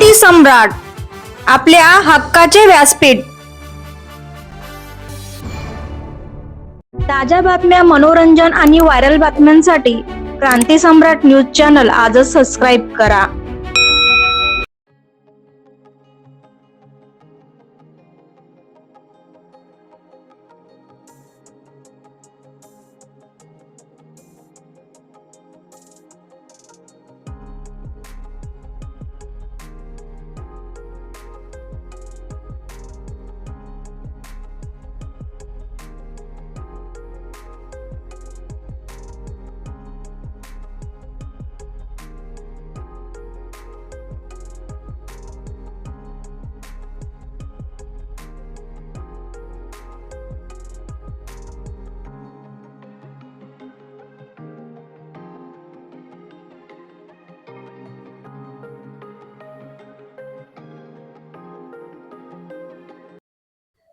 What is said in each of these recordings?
क्रांती सम्राट आपल्या हक्काचे व्यासपीठ. ताज्या बातम्या मनोरंजन आणि व्हायरल बातम्यांसाठी क्रांती सम्राट न्यूज चॅनल आजच सबस्क्राईब करा.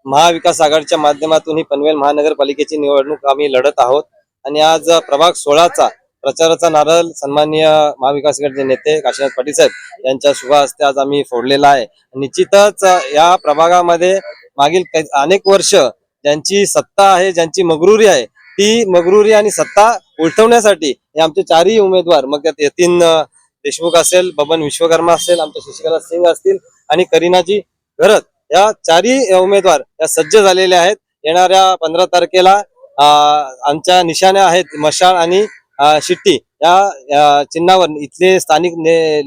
महाविकास आघाडीच्या माध्यमातून ही पनवेल महानगरपालिकेची निवडणूक आम्ही लढत आहोत. आणि आज प्रभाग सोळाचा प्रचाराचा नारळ सन्माननीय महाविकास आघाडीचे नेते काशीनाथ पाटील साहेब यांच्या शुभ हस्ते आज आम्ही फोडलेला आहे. निश्चितच या प्रभागामध्ये मागील अनेक वर्ष ज्यांची सत्ता आहे ज्यांची मगरुरी आहे ती मगरुरी आणि सत्ता उलटवण्यासाठी हे आमचे चारही उमेदवार मग त्यात यतीन देशमुख असेल बबन विश्वकर्मा असेल आमच्या शशिकला सिंग असतील आणि करीनाजी घरत या चारही उमेदवार या सज्ज झालेले आहेत. येणाऱ्या पंधरा तारखेला आमच्या निशाण्या आहेत मशाळ आणि शिट्टी. या चिन्हावर इथले स्थानिक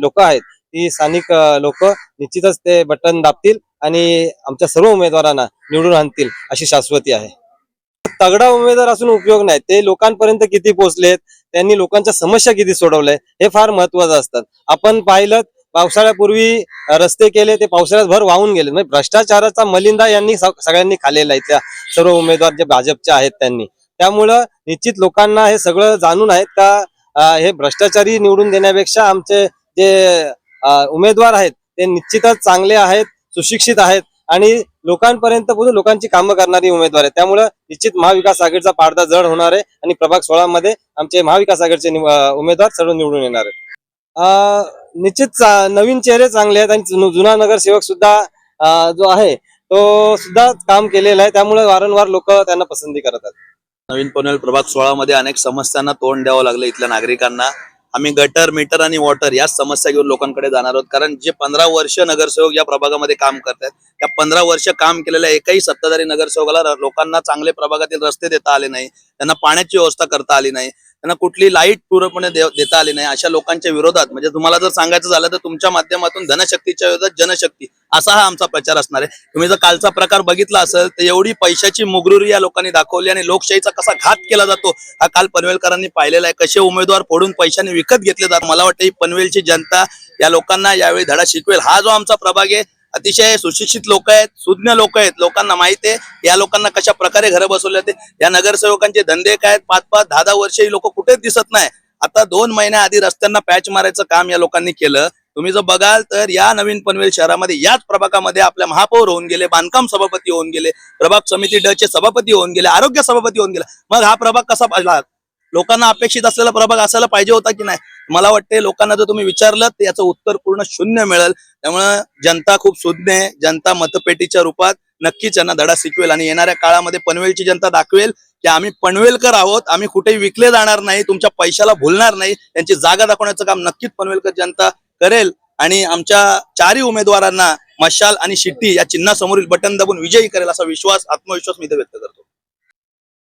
लोक आहेत. ती स्थानिक लोक निश्चितच ते बटन दाबतील आणि आमच्या सर्व उमेदवारांना निवडून आणतील अशी शाश्वती आहे. तगडा उमेदवार असून उपयोग नाही. ते लोकांपर्यंत किती पोहोचलेत त्यांनी लोकांच्या समस्या किती सोडवल्या हे फार महत्वाचं असतात आपण पाहिलं पावसाळ्यापूर्वी रस्ते केले ते पावसाळ्यात भर वाहून गेले. म्हणजे भ्रष्टाचाराचा मलिंदा यांनी सगळ्यांनी खाल्लेला आहे. त्या सर्व उमेदवार जे भाजपचे आहेत त्यांनी. त्यामुळं निश्चित लोकांना हे सगळं जाणून आहेत का हे भ्रष्टाचारी निवडून देण्यापेक्षा आमचे जे उमेदवार आहेत ते निश्चितच चांगले आहेत सुशिक्षित आहेत आणि लोकांपर्यंत पोहोचून लोकांची कामं करणारी उमेदवार आहे त्यामुळं निश्चित महाविकास आघाडीचा पाडदा जड होणार आहे आणि प्रभाग सोळा मध्ये आमचे महाविकास आघाडीचे उमेदवार सर्व निवडून येणार आहेत. निश्चित चा- नवीन चेहरे चांगले आहेत आणि जुना नगरसेवक सुद्धा जो आहे तो सुद्धा काम केलेला आहे. त्यामुळे वारंवार लोक त्यांना पसंती करतात नवीन पनवेल प्रभाग सोळा मध्ये अनेक समस्यांना तोंड द्यावं लागलं इथल्या नागरिकांना. आम्ही गटर मीटर आणि वॉटर या समस्या घेऊन लोकांकडे जाणार आहोत. कारण जे पंधरा वर्ष नगरसेवक या प्रभागामध्ये काम करतात त्या पंधरा वर्ष काम केलेल्या एकही सत्ताधारी नगरसेवकाला लोकांना चांगले प्रभागातील रस्ते देता आले नाही. त्यांना पाण्याची व्यवस्था करता आली नाही. त्यांना कुठली लाइट पूर्णपणे दे- देता आली नाही. अशा लोकांच्या विरोधात म्हणजे तुम्हाला जर सांगायचं झालं तर तुमच्या माध्यमातून धनशक्तीच्या विरोधात जनशक्ती असा हा आमचा प्रचार असणार आहे. तुम्ही जर कालचा प्रकार बघितला असेल तर एवढी पैशाची मुगरुरी या लोकांनी दाखवली आणि लोकशाहीचा कसा घात केला जातो हा काल पनवेलकरांनी पाहिलेला आहे. कसे उमेदवार फोडून पैशाने विकत घेतले जातात. मला वाटतं ही पनवेलची जनता या लोकांना यावेळी धडा शिकवेल. हा जो आमचा प्रभाग आहे अतिशय सुशिक्षित लोक आहेत सुज्ञ लोक आहेत. लोकांना माहिती आहे या लोकांना कशा प्रकारे घरं बसवले ते या नगरसेवकांचे धंदे काय आहेत? पाच पाच दहा दहा वर्ष ही लोक कुठेच दिसत नाही. आता दोन महिन्या आधी रस्त्यांना पॅच मारायचं काम या लोकांनी केलं. तुम्ही जर बघाल तर या नवीन पनवेल शहरामध्ये याच प्रभागामध्ये आपल्या महापौर होऊन गेले बांधकाम सभापती होऊन गेले प्रभाग समिती ड चे सभापती होऊन गेले आरोग्य सभापती होऊन गेले. मग हा प्रभाग कसा लोकांना अपेक्षित असलेला प्रभाग असायला पाहिजे होता की नाही? मला वाटते लोकांना जर तुम्ही विचारलं तर याचं उत्तर पूर्ण शून्य मिळेल. त्यामुळं जनता खूप सुज्ञ आहे. जनता मतपेटीच्या रूपात नक्कीच यांना धडा शिकवेल आणि येणाऱ्या काळामध्ये पनवेलची जनता दाखवेल की आम्ही पनवेलकर आहोत. आम्ही कुठेही विकले जाणार नाही तुमच्या पैशाला भुलणार नाही. त्यांची जागा दाखवण्याचं काम नक्कीच पनवेलकर जनता करेल. आणि आमच्या चारही उमेदवारांना मशाल आणि शिट्टी या चिन्हासमोरील बटन दाबून विजयी करेल असा विश्वास आत्मविश्वास मी इथे व्यक्त करतो.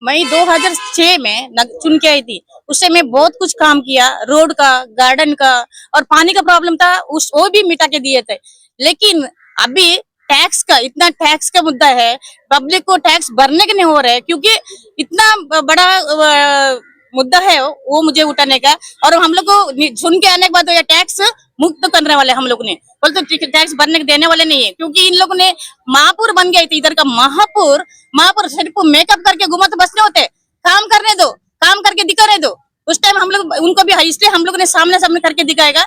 मैं 2006 में चुन के आई थी। उससे मैं बहुत कुछ काम किया, रोड का गार्डन का, और पानी का प्रॉब्लम था, उस वो भी मिटा के दिए थे। लेकिन अभी टैक्स का, इतना टैक्स का मुद्दा है पब्लिक को टैक्स भरने के नहीं हो रहे, क्योंकि इतना बड़ा मुद्दा है वो मुझे उठाने का। और हम लोग को नि- चुन के आने के बाद टैक्स मुक्त करने वाले हम लोग ने। बोल तो टैक्स भरने देने वाले नहीं है, क्योंकि इन लोगों ने महापुर बन गए थे, इधर का महापुर महापुर सिर्फ़ मेकअप करके घुमा तो बस नहीं होते काम करने दो, काम करके दिखाने दो। उस टाइम हम लोग, उनको भी इसलिए हम लोग ने सामने सामने करके दिखाएगा,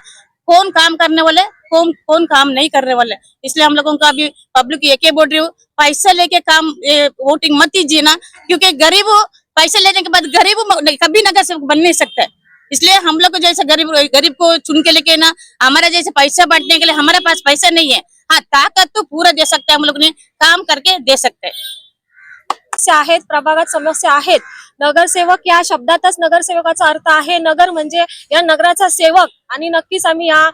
कौन काम करने वाले, कौन कौन काम नहीं करने वाले। इसलिए हम लोगों का अभी पब्लिक एक ही बोल रही हूँ, पैसे लेके काम वोटिंग मत कीजिए ना, क्योंकि गरीब पैसे लेने के बाद गरीब कभी नगर से बन नहीं सकता। है इसलिए हम लोग को जैसे गरीब गरीब को चुन के लेके ना हमारा जैसे पैसा बांटने के लिए हमारे पास पैसा नहीं है। हाँ ताकत तो पूरा दे सकते हैं हम लोग ने काम करके दे सकते हैं। समस्या आहेत प्रभागात समस्या आहेत. नगरसेवक या शब्दातच नगरसेवकाचा अर्थ आहे. नगर म्हणजे या नगराचा सेवक. आणि नक्कीच आम्ही या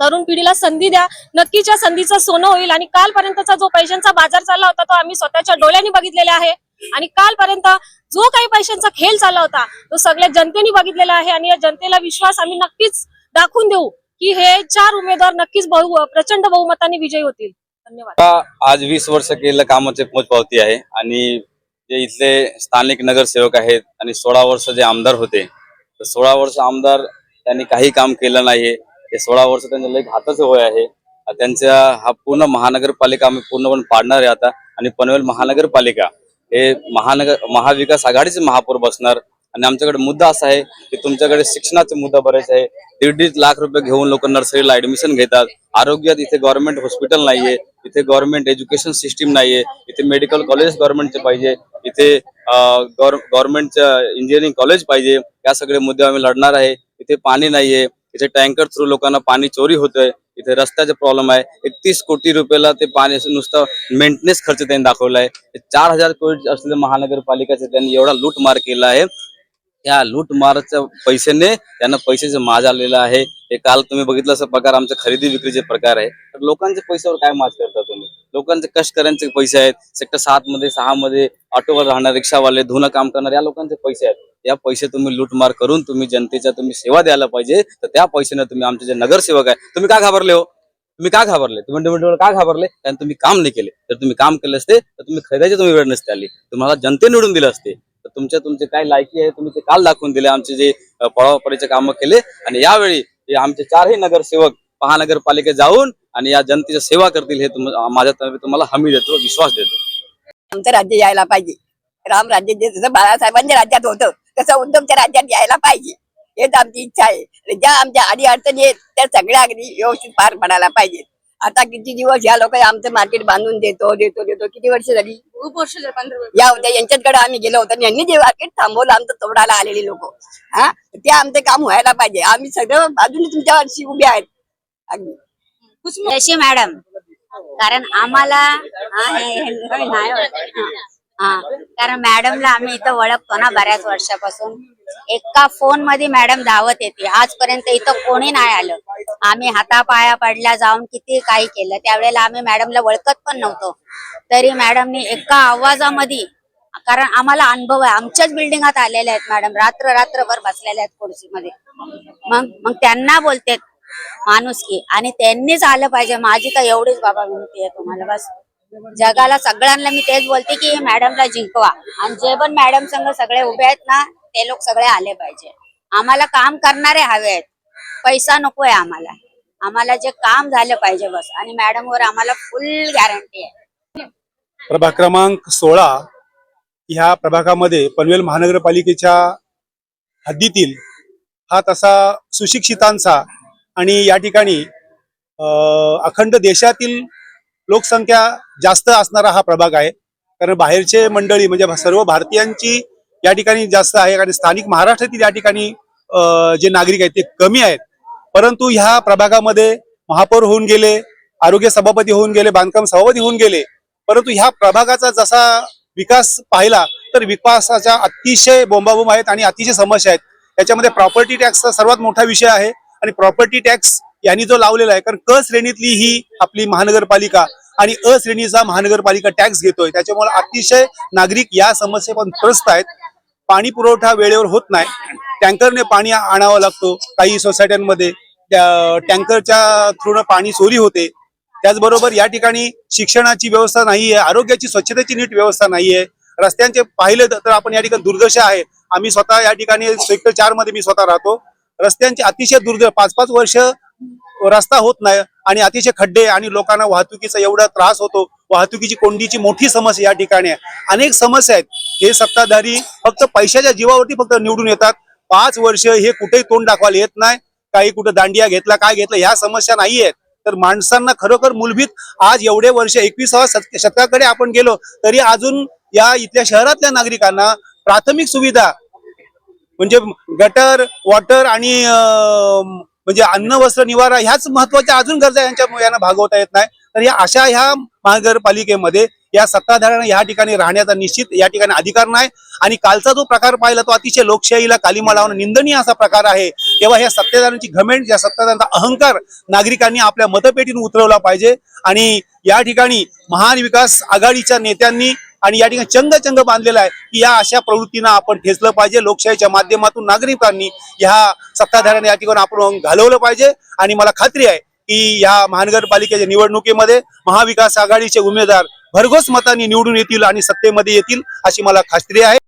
तरुण पिढीला संधी द्या. नक्कीच्या संधीचं सोनं होईल. आणि कालपर्यंतचा जो पैशांचा बाजार चालला होता तो आम्ही स्वतःच्या डोळ्यांनी बघितलेला आहे. आणि कालपर्यंत जो काही पैशांचा खेळ चालला होता तो सगळ्या जनतेने बघितलेला आहे आणि या जनतेला विश्वास आम्ही नक्कीच दाखवून देऊ की हे चार उमेदवार नक्कीच बहु प्रचंड बहुमताने विजयी होतील. धन्यवाद. आज वीस वर्ष केलेलं कामाचे पोचपावती आहे आणि जे इथले स्थानिक नगरसेवक आहेत आणि सोळा वर्ष जे आमदार होते तर सोळा वर्ष आमदार त्यांनी काही काम केलं नाही हे सोळा वर्ष त्यांच्या लय घातच होय आहे. त्यांचा हा पूर्ण महानगरपालिका आम्ही पूर्णपणे पाडणार आहे आता. आणि पनवेल महानगरपालिका हे महानगर महाविकास आघाडीचे महापौर बसणार. आणि आमच्याकडे मुद्दा असा आहे की तुमच्याकडे शिक्षणाचे मुद्दा बरेच आहे. दीड दीड लाख रुपये घेऊन लोक नर्सरीला ऍडमिशन घेतात. आरोग्यात इथे गव्हर्नमेंट हॉस्पिटल नाहीये. इथे गव्हर्नमेंट एज्युकेशन सिस्टीम नाहीये. इथे मेडिकल कॉलेज गव्हर्नमेंटचे पाहिजे. इथे गव्हर्नमेंटचं इंजिनिअरिंग कॉलेज पाहिजे. या सगळे मुद्दे आम्ही लढणार आहे. इथे पाणी नाहीये. इथे टँकर थ्रू लोकांना पाणी चोरी होतोय. इथे रस्त्याचे प्रॉब्लेम आहे. एकतीस कोटी रुपयाला ते पाणी असं नुसतं मेंटेनन्स खर्च त्यांनी दाखवलाय. चार हजार कोटी असलेल्या महानगरपालिकाचे त्यांनी एवढा लूटमार केला आहे. या लूटमारच्या पैशाने त्यांना पैशाचे माज आलेला आहे. हे काल तुम्ही बघितलं असं प्रकार आमच्या खरेदी विक्रीचे प्रकार आहे. तर लोकांच्या पैशावर काय माज करता तुम्ही? लोकांचे कष्टकऱ्यांचे पैसे आहेत. सेक्टर सात मध्ये सहा मध्ये ऑटोवर राहणार रिक्षावाले धुणं काम करणारे या लोकांचे पैसे आहेत. या पैसे तुम्ही लूटमार करून तुम्ही जनतेच्या तुम्ही सेवा द्यायला पाहिजे तर त्या पैशाने तुम्ही आमचे जे नगरसेवक आहे तुम्ही का घाबरले हो? तुम्ही का घाबरले? तुम्ही निवडणुकीवर का घाबरले? कारण तुम्ही काम नाही केले. जर तुम्ही काम केले असते तर तुम्ही खरेदाची तुम्ही वेळ नसते आली. तुम्हाला जनते निवडून दिले असते. तर तुमच्या तुमचे काय लायकी आहे तुम्ही ते काल दाखवून दिले आमचे जे पळापडीचे पळापळीचे कामं केले. आणि यावेळी आमचे चारही नगरसेवक महानगरपालिकेत जाऊन आणि या जनतेची सेवा करतील हे माझ्या तुम्हाला हमी देतो विश्वास देतो. आमचं राज्य यायला पाहिजे. राम राज्य जे जसं बाळासाहेबांच्या राज्यात होतं तसं उद्धवच्या राज्यात यायला पाहिजे हेच आमची इच्छा आहे आणि ज्या आमच्या अडी अडचणी आहेत त्या सगळ्या अगदी व्यवस्थित पार पडायला पाहिजेत आता किती दिवस या लोक आमचं मार्केट बांधून देतो देतो देतो किती वर्ष झाली खूप वर्ष झाले, पंधरा वर्ष. या होत्या यांच्याकडे आम्ही गेलो होतो आणि यांनी जे मार्केट थांबवलं आमचं तोडायला आलेली लोक हा ते आमचं काम व्हायला पाहिजे आम्ही सगळं बाजूने तुमच्या वर्षी उभे आहेत अगदी मॅडम कारण आम्हाला हा, कारण मॅडमला आम्ही इथं ओळखतो ना बऱ्याच वर्षापासून. एका फोनमध्ये मॅडम धावत येते. आजपर्यंत इथं कोणी नाही आलं. आम्ही हातापाया पडल्या जाऊन किती काही केलं. त्यावेळेला आम्ही मॅडमला ओळखत पण नव्हतो. तरी मॅडमनी एका आवाजामध्ये कारण आम्हाला अनुभव आहे. आमच्याच बिल्डिंगात आलेल्या आहेत मॅडम रात्र रात्रभर बसलेल्या आहेत खुर्चीमध्ये. मग मग त्यांना बोलते माणूस की आणि त्यांनीच आलं पाहिजे. माझी तर एवढीच बाबा विनंती आहे तुम्हाला. बस. जगाला सगळ्यांना मी तेच बोलते की मॅडमला जिंकवा. आणि जे पण मॅडम संग सगळे उभे आहेत ना ते लोक सगळे आले पाहिजे. आम्हाला काम करणारे हवे आहेत. पैसा नकोय आम्हाला. आम्हाला जे काम झालं पाहिजे बस. आणि मॅडम वर आम्हाला फुल गॅरंटी आहे. प्रभाग क्रमांक सोळा ह्या प्रभागामध्ये पनवेल महानगरपालिकेच्या हद्दीतील हा तसा सुशिक्षितांचा आणि या ठिकाणी अखंड देशातील लोकसंख्या जास्त असणारा हा प्रभाग आहे. कारण बाहेरचे मंडळी म्हणजे सर्व भारतीयांची या ठिकाणी जास्त आहे आणि स्थानिक महाराष्ट्रातील या ठिकाणी जे नागरिक आहेत ते कमी आहेत. परंतु ह्या प्रभागामध्ये महापौर होऊन गेले आरोग्य सभापती होऊन गेले बांधकाम सभापती होऊन गेले परंतु ह्या प्रभागाचा जसा विकास पाहिला तर विकासाच्या अतिशय बोंबाबोंब आहेत आणि अतिशय समस्या आहेत. याच्यामध्ये प्रॉपर्टी टॅक्सचा सर्वात मोठा विषय आहे आणि प्रॉपर्टी टॅक्स यांनी जो लावलेला आहे कारण क श्रेणीतली ही आपली महानगरपालिका आणि अ श्रेणीचा महानगरपालिका टॅक्स घेतोय. त्याच्यामुळे अतिशय नागरिक या समस्येपासून त्रस्त आहेत. पाणी पुरवठा वेळेवर होत नाही. टँकरने पाणी आणावा लागतो. काही सोसायट्यांमध्ये टँकरच्या थ्रूनं पाणी चोरी होते. त्याचबरोबर या ठिकाणी शिक्षणाची व्यवस्था नाहीये आरोग्याची स्वच्छतेची नीट व्यवस्था नाहीये. रस्त्यांचे पाहिलं तर आपण या ठिकाणी दुर्दशा आहे. आम्ही स्वतः या ठिकाणी सेक्टर चारमध्ये मी स्वतः राहतो. रस्त्यांची अतिशय दुर्द पाच पाच वर्ष रस्ता होत नाही. आणि अतिशय खड्डे आणि लोकांना वाहतुकीचा एवढा त्रास होतो. वाहतुकीची कोंडीची मोठी समस्या या ठिकाणी आहे. अनेक समस्या आहेत. हे सत्ताधारी फक्त पैशाच्या जीवावरती फक्त निवडून येतात. पाच वर्ष हे कुठेही तोंड दाखवायला येत नाही. काही कुठं दांडिया घेतला काय घेतलं ह्या समस्या नाही आहेत तर माणसांना खरोखर मूलभूत आज एवढे वर्ष एकविसाव्या शतकाकडे आपण गेलो तरी अजून या इथल्या शहरातल्या नागरिकांना प्राथमिक सुविधा म्हणजे गटर वॉटर आणि म्हणजे अन्न वस्त्र निवारा ह्याच महत्त्वाच्या अजून गरजा यांच्या यांना भागवता येत नाही. तर या अशा ह्या महानगरपालिकेमध्ये या सत्ताधाऱ्यांना या ठिकाणी राहण्याचा निश्चित या ठिकाणी अधिकार नाही. आणि कालचा जो प्रकार पाहिला तो अतिशय लोकशाहीला कालिमा लावणं निंदनीय असा प्रकार आहे. तेव्हा ह्या सत्ताधाऱ्यांची घमेंट या सत्ताधाऱ्यांचा अहंकार नागरिकांनी आपल्या मतपेटीतून उतरवला पाहिजे. आणि या ठिकाणी महान विकास आघाडीच्या नेत्यांनी आणि या ठिकाणी चंग चंग बांधलेला आहे की या अशा प्रवृत्तींना आपण ठेचलं पाहिजे. लोकशाहीच्या माध्यमातून नागरिकांनी या सत्ताधाऱ्यांना या ठिकाणी आपण घालवलं पाहिजे. आणि मला खात्री आहे की या महानगरपालिकेच्या निवडणुकीमध्ये महाविकास आघाडीचे उमेदवार भरघोस मतांनी निवडून येतील आणि सत्तेमध्ये येतील अशी मला खात्री आहे.